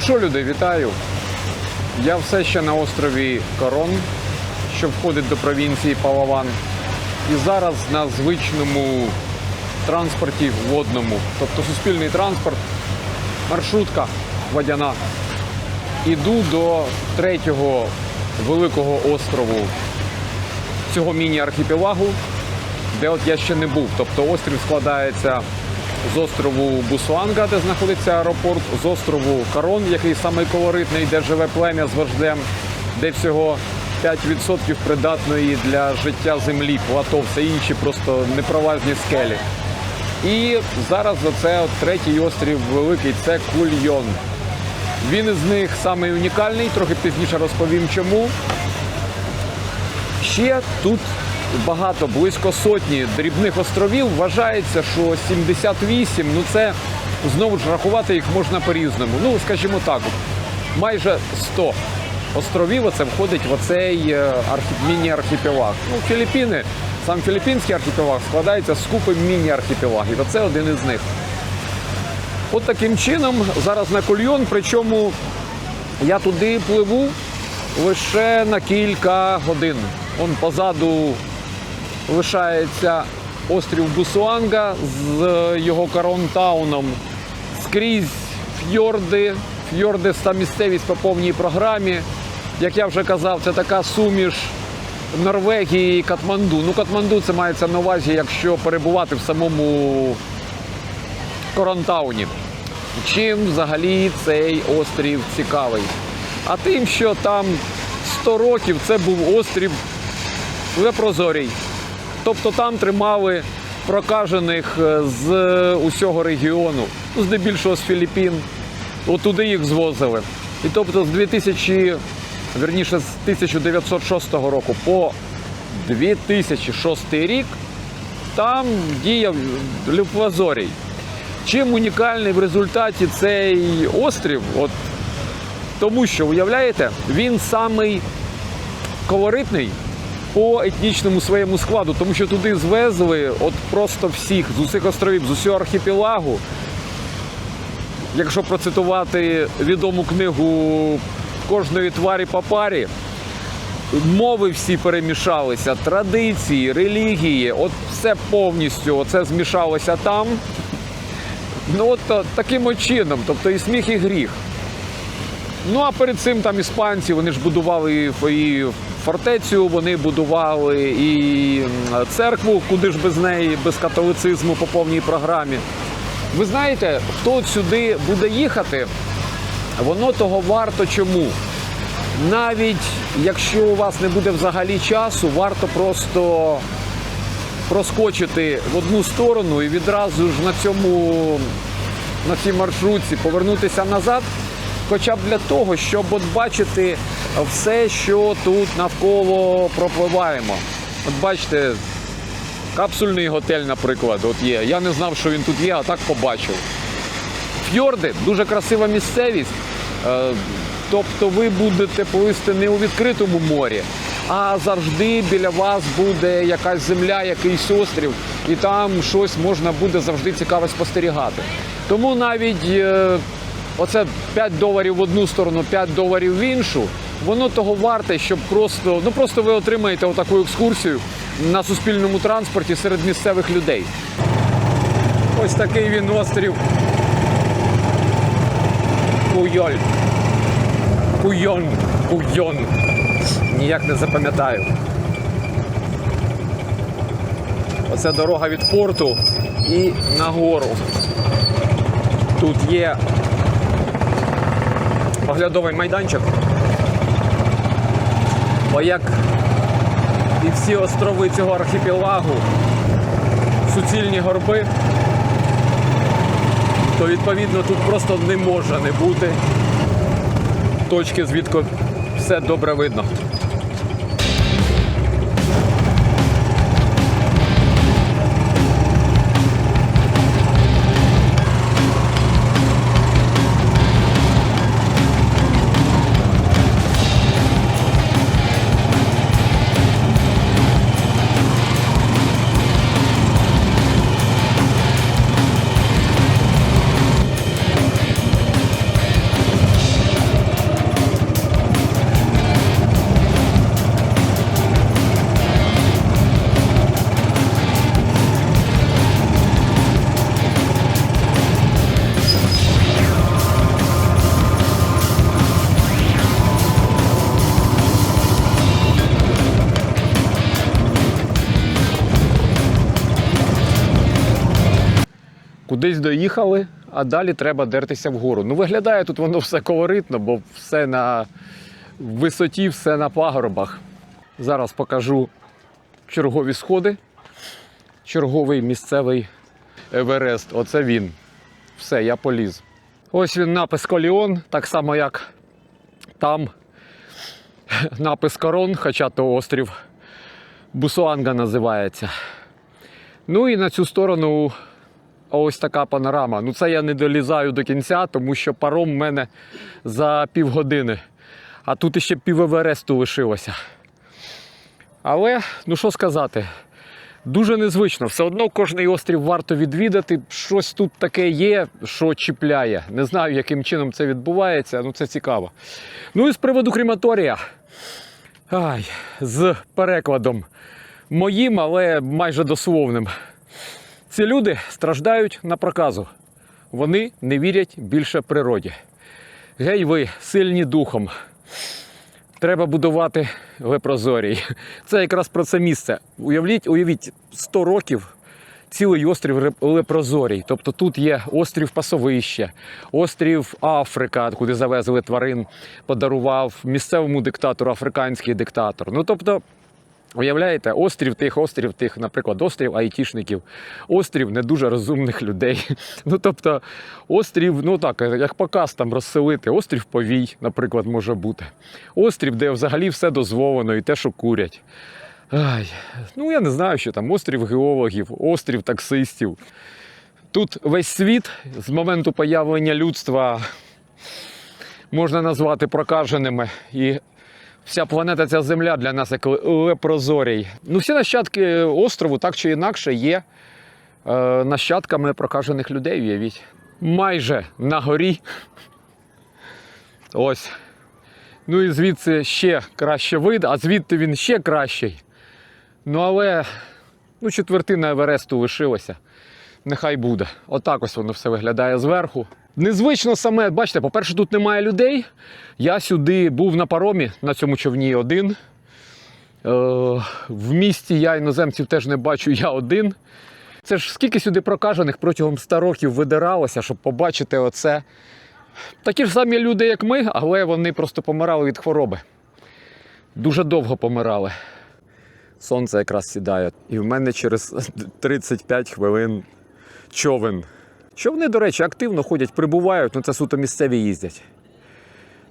Ну що, люди, вітаю. Я все ще на острові Корон, що входить до провінції Палаван. І зараз на звичному транспорті водному, тобто суспільний транспорт, маршрутка водяна. Іду до третього великого острову цього міні-архіпелагу, де от я ще не був. Тобто острів складається з острову Бусуанга, де знаходиться аеропорт, з острову Карон, який самий колоритний, де живе плем'я з вождем, де всього 5% придатної для життя землі, плато, все інші просто непролазні скелі. І зараз оце от третій острів великий це Кульйон. Він із них самий унікальний, трохи пізніше розповім чому. Ще тут багато, близько сотні дрібних островів. Вважається, що 78, ну це знову ж рахувати їх можна по-різному. Ну, скажімо так, майже 100 островів оце входить в оцей е, архі... міні-архіпелаг. Ну, Філіппіни, сам філіппінський архіпелаг складається з купи міні-архіпелагів. Оце один із них. От таким чином зараз на кульйон, причому я туди пливу лише на кілька годин. Он позаду лишається острів Бусуанга з його коронтауном. Скрізь фьорди, фьорди та місцевість по повній програмі. Як я вже казав, це така суміш Норвегії і Катманду. Ну, Катманду це мається на увазі, якщо перебувати в самому Коронтауні. Чим взагалі цей острів цікавий? А тим, що там 100 років це був острів Лепрозорій. Тобто там тримали прокажених е, з усього регіону, ну, здебільшого з Філіппін. От туди їх звозили. І тобто з 2000, верніше з 1906 року по 2006 рік там діяв Люплазорій. Чим унікальний в результаті цей острів? От тому що, уявляєте, він самий колоритний по етнічному своєму складу, тому що туди звезли от просто всіх з усіх островів, з усього архіпелагу. Якщо процитувати відому книгу кожної тварі по парі, мови всі перемішалися, традиції, релігії, от все повністю це змішалося там. Ну от таким чином, тобто і сміх, і гріх. Ну а перед цим там іспанці вони ж будували і- фортецю, вони будували і церкву, куди ж без неї, без католицизму по повній програмі. Ви знаєте, хто сюди буде їхати, воно того варто чому? Навіть якщо у вас не буде взагалі часу, варто просто проскочити в одну сторону і відразу ж на цьому на цій маршрутці повернутися назад, хоча б для того, щоб от бачити все, що тут навколо пропливаємо. От бачите, капсульний готель, наприклад, от є. Я не знав, що він тут є, а так побачив. Фьорди дуже красива місцевість. Е, Тобто ви будете плисти не у відкритому морі, а завжди біля вас буде якась земля, якийсь острів, і там щось можна буде завжди цікаво спостерігати. Тому навіть е, оце 5 доларів в одну сторону, 5 доларів в іншу, воно того варте, щоб просто, ну просто ви отримаєте отаку екскурсію на суспільному транспорті серед місцевих людей. Ось такий він острів. Куйоль. Куйон. Куйон. Ніяк не запам'ятаю. Оце дорога від порту і нагору. Тут є оглядовий майданчик. Бо як і всі острови цього архіпелагу, суцільні горби, то відповідно тут просто не може не бути точки, звідки все добре видно. Кудись доїхали, а далі треба дертися вгору. Ну, виглядає тут воно все колоритно, бо все на висоті, все на пагорбах. Зараз покажу чергові сходи. Черговий місцевий Еверест. Оце він. Все, я поліз. Ось він напис Коліон, так само як там напис Корон, хоча то острів Бусуанга називається. Ну і на цю сторону ось така панорама. Ну це я не долізаю до кінця, тому що паром в мене за півгодини. А тут іще пів лишилося. Але, ну що сказати, дуже незвично. Все одно кожний острів варто відвідати. Щось тут таке є, що чіпляє. Не знаю, яким чином це відбувається, ну це цікаво. Ну і з приводу крематорія. Ай, з перекладом моїм, але майже дословним. Ці люди страждають на проказу. Вони не вірять більше природі. Гей, ви сильні духом. Треба будувати лепрозорій. Це якраз про це місце. Уявіть, уявіть 100 років цілий острів Лепрозорій. Тобто тут є острів Пасовище, острів Африка, куди завезли тварин, подарував місцевому диктатору африканський диктатор. Ну тобто. Уявляєте, острів тих, острів тих, наприклад, острів айтішників, острів не дуже розумних людей. Ну тобто, острів, ну так, як показ там розселити, острів повій, наприклад, може бути. Острів, де взагалі все дозволено і те, що курять. Ай, ну я не знаю, що там острів геологів, острів таксистів. Тут весь світ з моменту появлення людства можна назвати прокаженими. І вся планета, ця земля для нас як лепрозорій. Ну, всі нащадки острову, так чи інакше, є е, нащадками прокажених людей, уявіть. Майже на горі. Ось. Ну і звідси ще краще вид, а звідти він ще кращий. Ну але ну, четвертина Евересту лишилася. Нехай буде. Отак ось воно все виглядає зверху. Незвично саме, бачите, по-перше, тут немає людей. Я сюди був на паромі на цьому човні один. Е, в місті я іноземців теж не бачу, я один. Це ж скільки сюди прокажених протягом 100 років видиралося, щоб побачити оце. Такі ж самі люди, як ми, але вони просто помирали від хвороби. Дуже довго помирали. Сонце якраз сідає. І в мене через 35 хвилин човен. Човни, до речі, активно ходять, прибувають, ну це суто місцеві їздять.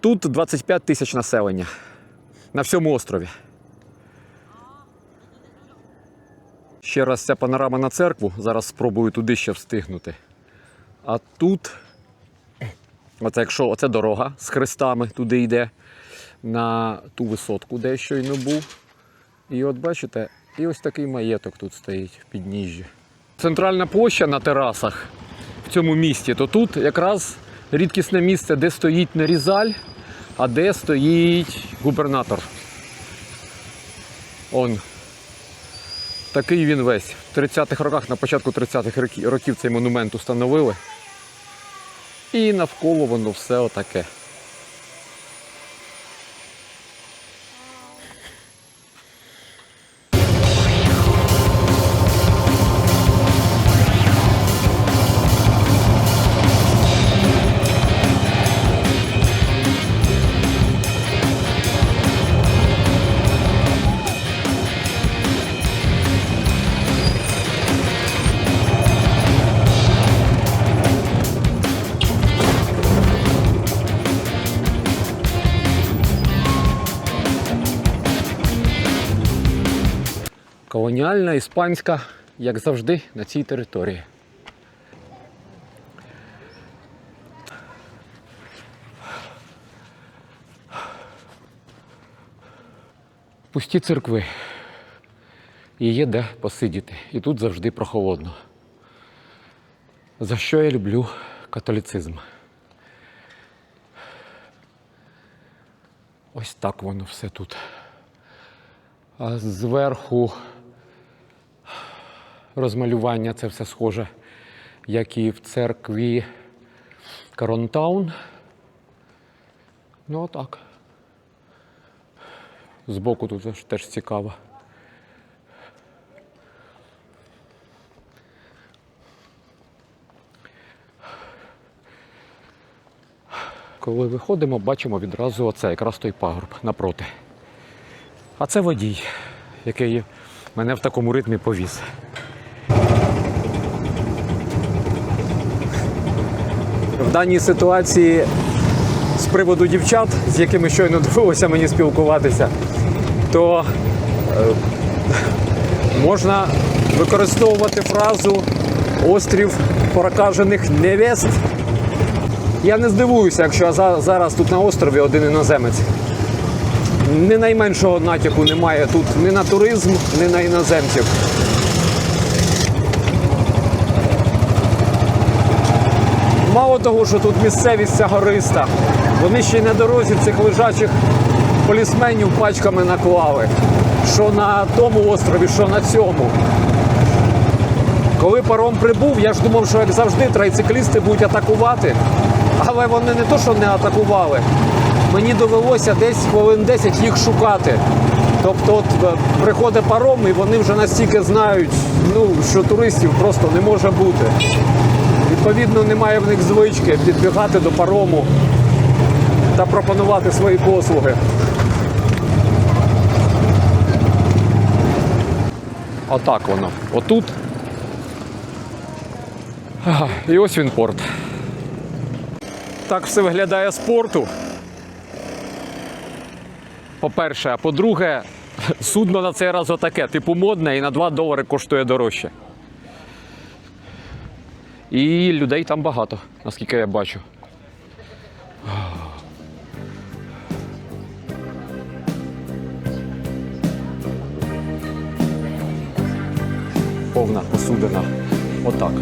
Тут 25 тисяч населення на всьому острові. Ще раз ця панорама на церкву. Зараз спробую туди ще встигнути. А тут, оце якщо оце дорога з хрестами туди йде на ту висотку, де я щойно був. І от бачите, і ось такий маєток тут стоїть в підніжжі. Центральна площа на терасах цьому місті, то тут якраз рідкісне місце, де стоїть не Різаль, а де стоїть губернатор. Он. Такий він весь. В 30-х роках, на початку 30-х років цей монумент установили. І навколо воно все отаке. Колоніальна, іспанська, як завжди, на цій території. Пусті церкви. І є де посидіти. І тут завжди прохолодно. За що я люблю католіцизм? Ось так воно все тут. А зверху розмалювання. Це все схоже, як і в церкві Коронтаун. Ну отак. Збоку тут теж цікаво. Коли виходимо, бачимо відразу оце, якраз той пагорб напроти. А це водій, який мене в такому ритмі повіз. Даній ситуації з приводу дівчат, з якими щойно довелося мені спілкуватися, то е, можна використовувати фразу острів прокажених невест. Я не здивуюся, якщо зараз тут на острові один іноземець. Ні найменшого натяку немає тут ні на туризм, ні на іноземців. Мало того, що тут місцевість ця гориста, вони ще й на дорозі цих лежачих полісменів пачками наклали. Що на тому острові, що на цьому. Коли паром прибув, я ж думав, що як завжди трайциклісти будуть атакувати. Але вони не то, що не атакували. Мені довелося десь хвилин 10 їх шукати. Тобто, от е, приходить паром, і вони вже настільки знають, ну, що туристів просто не може бути. Відповідно, немає в них звички підбігати до парому та пропонувати свої послуги. Отак воно. Отут. І ось він порт. Так все виглядає з порту. По-перше, а по-друге, судно на цей раз отаке, типу модне і на 2 долари коштує дорожче. І людей там багато, наскільки я бачу. Повна посудина. Отак.